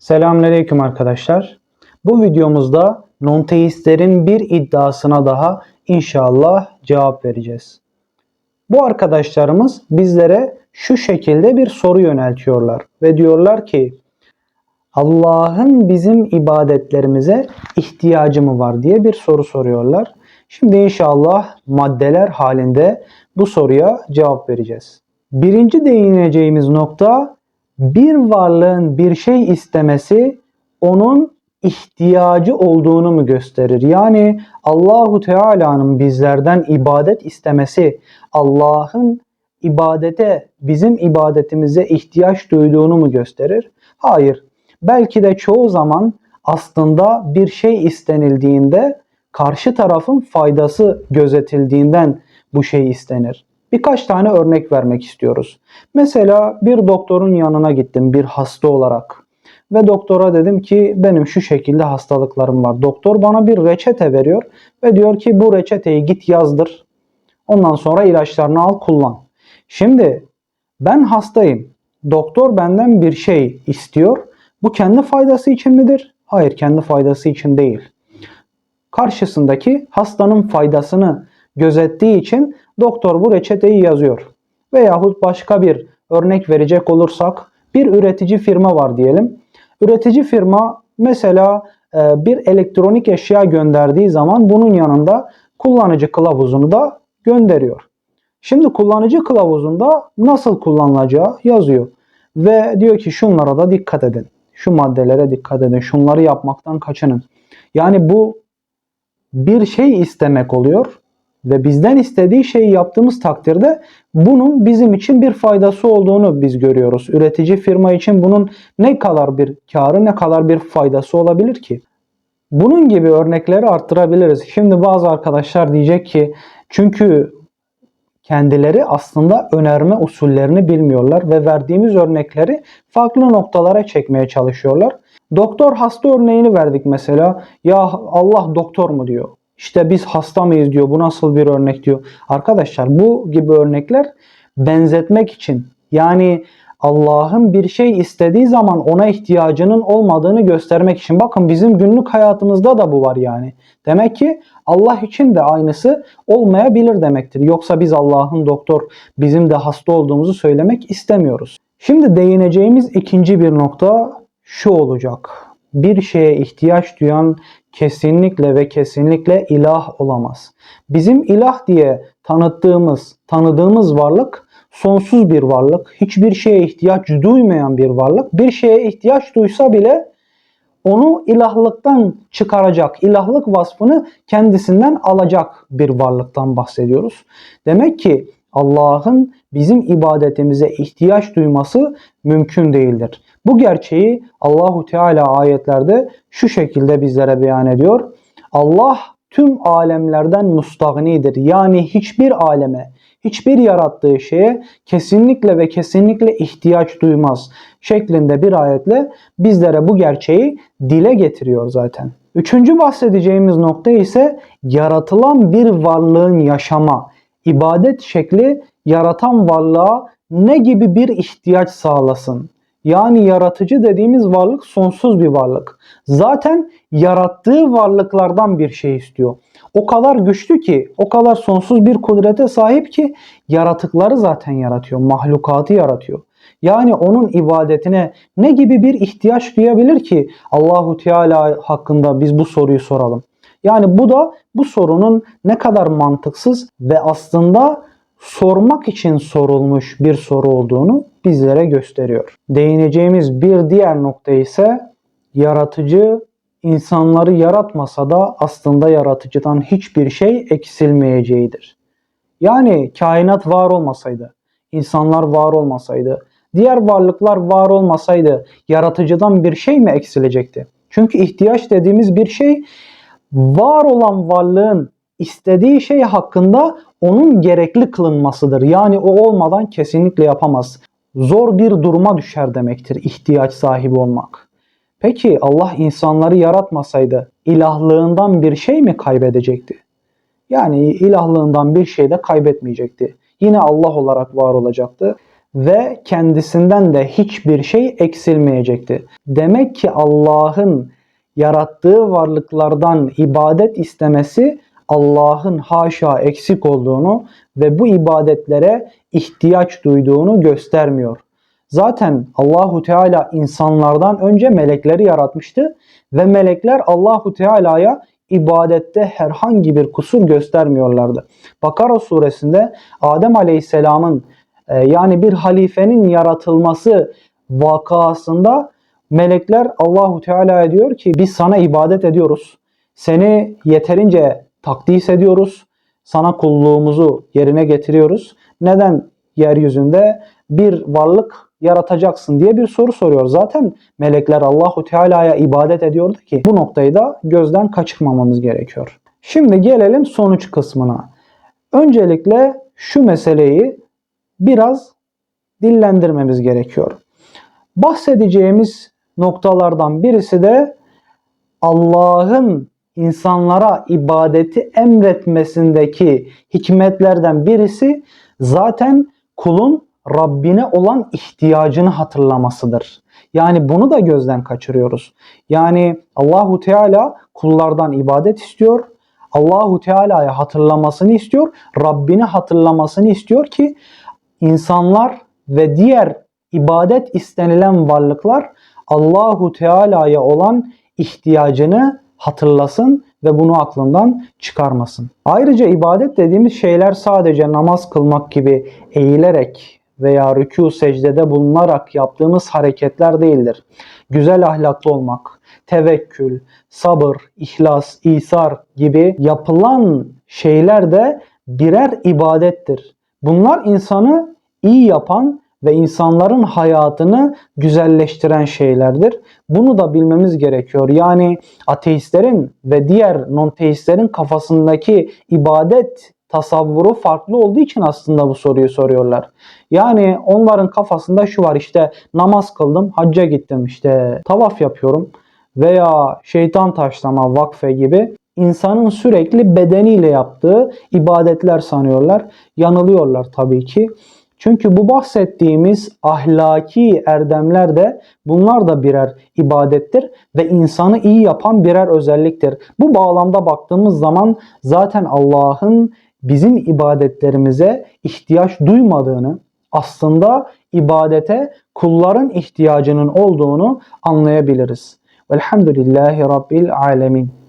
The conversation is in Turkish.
Selamünaleyküm arkadaşlar. Bu videomuzda nonteistlerin bir iddiasına daha inşallah cevap vereceğiz. Bu arkadaşlarımız bizlere şu şekilde bir soru yöneltiyorlar ve diyorlar ki Allah'ın bizim ibadetlerimize ihtiyacı mı var diye bir soru soruyorlar. Şimdi inşallah maddeler halinde bu soruya cevap vereceğiz. Birinci değineceğimiz nokta bir varlığın bir şey istemesi onun ihtiyacı olduğunu mu gösterir? Yani Allahu Teala'nın bizlerden ibadet istemesi Allah'ın ibadete, bizim ibadetimize ihtiyaç duyduğunu mu gösterir? Hayır. Belki de çoğu zaman aslında bir şey istenildiğinde karşı tarafın faydası gözetildiğinden bu şey istenir. Birkaç tane örnek vermek istiyoruz. Mesela bir doktorun yanına gittim bir hasta olarak. Ve doktora dedim ki benim şu şekilde hastalıklarım var. Doktor bana bir reçete veriyor ve diyor ki bu reçeteyi git yazdır. Ondan sonra ilaçlarını al kullan. Şimdi ben hastayım. Doktor benden bir şey istiyor. Bu kendi faydası için midir? Hayır kendi faydası için değil. Karşısındaki hastanın faydasını gözettiği için doktor bu reçeteyi yazıyor. Veyahut başka bir örnek verecek olursak bir üretici firma var diyelim. Üretici firma mesela e, bir elektronik eşya gönderdiği zaman bunun yanında kullanıcı kılavuzunu da gönderiyor. Şimdi kullanıcı kılavuzunda nasıl kullanılacağı yazıyor. Ve diyor ki şunlara da dikkat edin. Şu maddelere dikkat edin. Şunları yapmaktan kaçının. Yani bu bir şey istemek oluyor ve bizden istediği şeyi yaptığımız takdirde bunun bizim için bir faydası olduğunu biz görüyoruz. Üretici firma için bunun ne kadar bir karı ne kadar bir faydası olabilir ki? Bunun gibi örnekleri arttırabiliriz. Şimdi bazı arkadaşlar diyecek ki çünkü kendileri aslında önerme usullerini bilmiyorlar ve verdiğimiz örnekleri farklı noktalara çekmeye çalışıyorlar. Doktor hasta örneğini verdik mesela. Ya Allah doktor mu diyor. İşte biz hasta mıyız diyor. Bu nasıl bir örnek diyor. Arkadaşlar bu gibi örnekler benzetmek için yani Allah'ın bir şey istediği zaman ona ihtiyacının olmadığını göstermek için. Bakın bizim günlük hayatımızda da bu var yani. Demek ki Allah için de aynısı olmayabilir demektir. Yoksa biz Allah'ın doktor, bizim de hasta olduğumuzu söylemek istemiyoruz. Şimdi değineceğimiz ikinci bir nokta şu olacak. Bir şeye ihtiyaç duyan kesinlikle ve kesinlikle ilah olamaz. Bizim ilah diye tanıttığımız, tanıdığımız varlık sonsuz bir varlık, hiçbir şeye ihtiyaç duymayan bir varlık. Bir şeye ihtiyaç duysa bile onu ilahlıktan çıkaracak, ilahlık vasfını kendisinden alacak bir varlıktan bahsediyoruz. Demek ki Allah'ın bizim ibadetimize ihtiyaç duyması mümkün değildir. Bu gerçeği Allahu Teala ayetlerde şu şekilde bizlere beyan ediyor. Allah tüm alemlerden mustagnidir. Yani hiçbir aleme, hiçbir yarattığı şeye kesinlikle ve kesinlikle ihtiyaç duymaz şeklinde bir ayetle bizlere bu gerçeği dile getiriyor zaten. Üçüncü bahsedeceğimiz nokta ise yaratılan bir varlığın yaşama, ibadet şekli yaratan varlığa ne gibi bir ihtiyaç sağlasın? Yani yaratıcı dediğimiz varlık sonsuz bir varlık. Zaten yarattığı varlıklardan bir şey istiyor. O kadar güçlü ki, o kadar sonsuz bir kudrete sahip ki yaratıkları zaten yaratıyor, mahlukatı yaratıyor. Yani onun ibadetine ne gibi bir ihtiyaç duyabilir ki Allahu Teala hakkında biz bu soruyu soralım. Yani bu da bu sorunun ne kadar mantıksız ve aslında sormak için sorulmuş bir soru olduğunu bizlere gösteriyor. Değineceğimiz bir diğer nokta ise yaratıcı insanları yaratmasa da aslında yaratıcıdan hiçbir şey eksilmeyeceğidir. Yani kainat var olmasaydı, insanlar var olmasaydı, diğer varlıklar var olmasaydı yaratıcıdan bir şey mi eksilecekti? Çünkü ihtiyaç dediğimiz bir şey var olan varlığın istediği şey hakkında onun gerekli kılınmasıdır. Yani o olmadan kesinlikle yapamaz. Zor bir duruma düşer demektir ihtiyaç sahibi olmak. Peki Allah insanları yaratmasaydı ilahlığından bir şey mi kaybedecekti? Yani ilahlığından bir şey de kaybetmeyecekti. Yine Allah olarak var olacaktı. ve kendisinden de hiçbir şey eksilmeyecekti. Demek ki Allah'ın yarattığı varlıklardan ibadet istemesi Allah'ın haşa eksik olduğunu ve bu ibadetlere ihtiyaç duyduğunu göstermiyor. Zaten Allahu Teala insanlardan önce melekleri yaratmıştı ve melekler Allahu Teala'ya ibadette herhangi bir kusur göstermiyorlardı. Bakara suresinde Adem Aleyhisselam'ın e, yani bir halifenin yaratılması vakasında melekler Allahu Teala'ya diyor ki biz sana ibadet ediyoruz. Seni yeterince takdis ediyoruz. Sana kulluğumuzu yerine getiriyoruz. Neden yeryüzünde bir varlık yaratacaksın diye bir soru soruyor. Zaten melekler Allahu Teala'ya ibadet ediyordu ki bu noktayı da gözden kaçırmamamız gerekiyor. Şimdi gelelim sonuç kısmına. Öncelikle şu meseleyi biraz dillendirmemiz gerekiyor. Bahsedeceğimiz noktalardan birisi de Allah'ın insanlara ibadeti emretmesindeki hikmetlerden birisi zaten kulun Rabbine olan ihtiyacını hatırlamasıdır. Yani bunu da gözden kaçırıyoruz. Yani Allahu Teala kullardan ibadet istiyor. Allahu Teala'ya hatırlamasını istiyor. Rabbini hatırlamasını istiyor ki insanlar ve diğer ibadet istenilen varlıklar Allahu Teala'ya olan ihtiyacını hatırlasın ve bunu aklından çıkarmasın. Ayrıca ibadet dediğimiz şeyler sadece namaz kılmak gibi eğilerek veya rükû secdede bulunarak yaptığımız hareketler değildir. Güzel ahlaklı olmak, tevekkül, sabır, ihlas, isar gibi yapılan şeyler de birer ibadettir. Bunlar insanı iyi yapan ve insanların hayatını güzelleştiren şeylerdir. Bunu da bilmemiz gerekiyor. Yani ateistlerin ve diğer non-teistlerin kafasındaki ibadet tasavvuru farklı olduğu için aslında bu soruyu soruyorlar. Yani onların kafasında şu var işte namaz kıldım, hacca gittim, işte tavaf yapıyorum veya şeytan taşlama, vakfe gibi insanın sürekli bedeniyle yaptığı ibadetler sanıyorlar. Yanılıyorlar tabii ki. Çünkü bu bahsettiğimiz ahlaki erdemler de bunlar da birer ibadettir ve insanı iyi yapan birer özelliktir. Bu bağlamda baktığımız zaman zaten Allah'ın bizim ibadetlerimize ihtiyaç duymadığını, aslında ibadete kulların ihtiyacının olduğunu anlayabiliriz. Velhamdülillahi Rabbil Alemin.